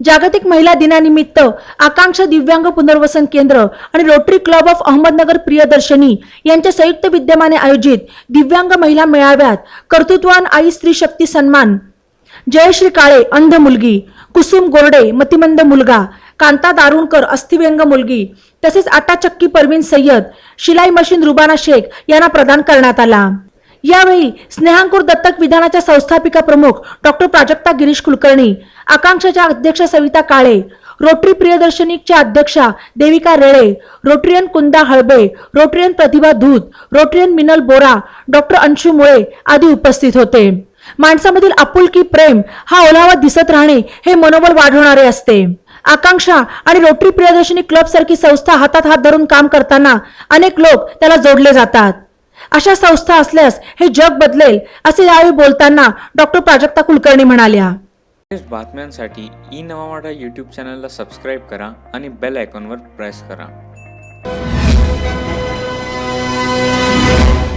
जागतिक महिला दिनानिमित्त आकांक्षा दिव्यांग पुनर्वसन केंद्र आणि rotary club of Ahmednagar Priyadarshini यांच्या संयुक्त विद्यमाने आयोजित दिव्यांग महिला मेळाव्यात कर्तृत्वान आई स्त्री शक्ती सन्मान जयश्री काळे अंध मुलगी कुसुम गोरडे मतिमंद मुलगा कांता दारुणकर अस्थिव्यंग मुलगी तसेच आटा चक्की परवीन सय्यद शिलाई मशीन रुबाना शेख यांना प्रदान करण्यात आला. यावेळी स्नेहांकुर दत्तक विधानाच्या संस्थापिका प्रमुख डॉक्टर प्राजक्ता गिरीश कुलकर्णी आकांक्षाच्या अध्यक्ष सविता काळे रोटरी प्रियदर्शनीच्या अध्यक्षा Devika Rele Rotarian Kunda Halbe Rotarian Pratibha Dhoot Rotarian Minal Bora doctor Anshu Mule आदी उपस्थित होते. माणसामधील आपुलकी प्रेम हा ओलावा दिसत राहणे हे मनोबल वाढवणारे असते. आकांक्षा आणि रोटरी प्रियदर्शनी क्लब सारखी संस्था हातात हात धरून काम करताना अनेक लोक त्याला जोडले जातात. अशा संस्था असल्यास हे जग बदलेल असे यावेळी बोलताना डॉक्टर प्राजक्ता कुलकर्णी म्हणाल्या. बातम्यांसाठी ई नवावाडा यूट्यूब चॅनलला सबस्क्राईब करा आणि बेल आयकॉनवर प्रेस करा.